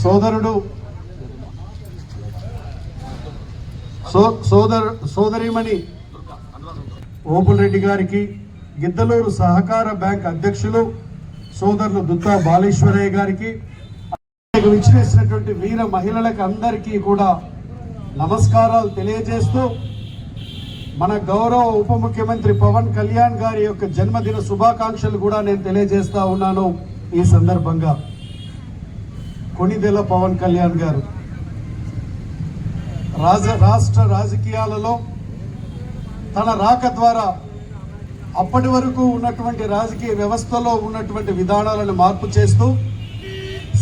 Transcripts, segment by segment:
సోదరుడు సోదరు సోదరిమణి ఓపుల్ రెడ్డి గారికి గిద్దలూరు సహకార బ్యాంక్ అధ్యక్షులు సోదరులు దుత్తా బాలేశ్వరయ్య గారికి విచ్చేసినటువంటి వీర మహిళలకు అందరికీ కూడా నమస్కారాలు తెలియజేస్తూ మన గౌరవ ఉప ముఖ్యమంత్రి పవన్ కళ్యాణ్ గారి యొక్క జన్మదిన శుభాకాంక్షలు కూడా నేను తెలియజేస్తా ఉన్నాను ఈ సందర్భంగా. కొణిదెల పవన్ కళ్యాణ్ గారు. రాజ రాష్ట్ర రాజకీయాలలో తన రాక ద్వారా అప్పటి వరకు ఉన్నటువంటి రాజకీయ వ్యవస్థలో ఉన్నటువంటి విధానాలను మార్పు చేస్తూ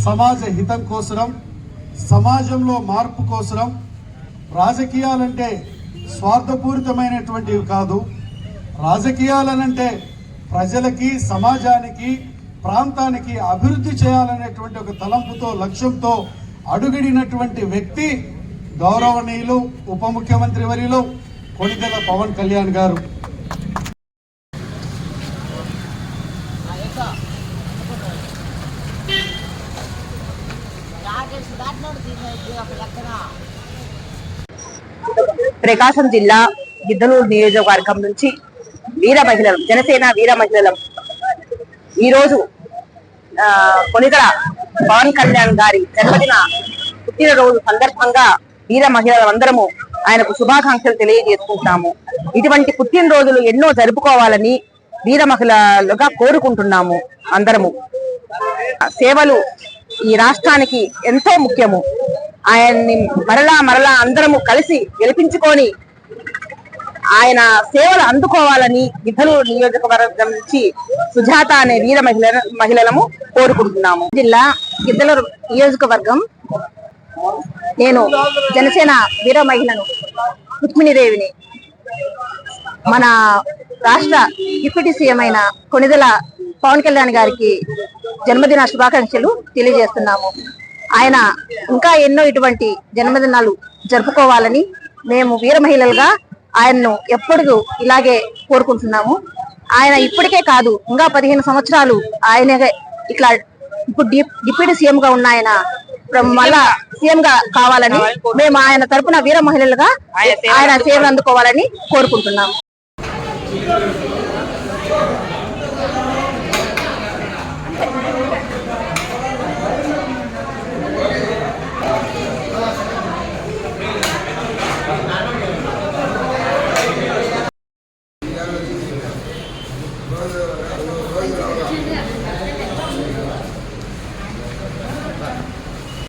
సమాజ హితం కోసరం సమాజంలో మార్పు కోసరం రాజకీయాలంటే స్వార్థపూరితమైనటువంటివి కాదు. రాజకీయాలనంటే ప్రజలకి సమాజానికి ప్రాంతానికి అభివృద్ధి చేయాలనేటువంటి ఒక తలంపుతో లక్ష్యంతో అడుగడినటువంటి వ్యక్తి గౌరవనీయులు ఉప ముఖ్యమంత్రి వరిలు కొణిదెల పవన్ కళ్యాణ్ గారు. ప్రకాశం జిల్లా గిద్దలూరు నియోజకవర్గం నుంచి వీర మహిళలు జనసేన వీర మహిళలు ఈరోజు ఆ, కొనిదల పవన్ కళ్యాణ్ గారి జన్మదిన పుట్టినరోజు సందర్భంగా వీర మహిళలందరము ఆయనకు శుభాకాంక్షలు తెలియజేసుకుంటాము. ఇటువంటి పుట్టినరోజులు ఎన్నో జరుపుకోవాలని వీర మహిళలుగా కోరుకుంటున్నాము అందరము. సేవలు ఈ రాష్ట్రానికి ఎంతో ముఖ్యము. ఆయన్ని మరలా మరలా అందరము కలిసి గెలిపించుకొని ఆయన సేవలు అందుకోవాలని ఇద్దరు నియోజకవర్గం నుంచి సుజాత అనే వీర మహిళ మహిళలము కోరుకుంటున్నాము. జిల్లా గిద్దలూరు నియోజకవర్గం నేను జనసేన వీర మహిళను రుక్మిణిదేవిని మన రాష్ట్ర డిప్యూటీ సీఎం అయిన కొనిదెల పవన్ కళ్యాణ్ గారికి జన్మదిన శుభాకాంక్షలు తెలియజేస్తున్నాము. ఆయన ఇంకా ఎన్నో ఇటువంటి జన్మదినాలు జరుపుకోవాలని మేము వీర మహిళలుగా ఆయన్ను ఎప్పుడు ఇలాగే కోరుకుంటున్నాము. ఆయన ఇప్పటికే కాదు ఇంకా పదిహేను సంవత్సరాలు ఆయన ఇట్లా ఇప్పుడు డిప్యూటీ సీఎం గా ఉన్న ఆయన మళ్ళా సీఎం గా కావాలని మేము ఆయన తరపున వీర మహిళలుగా ఆయన సేవలు అందుకోవాలని కోరుకుంటున్నాము. 是和。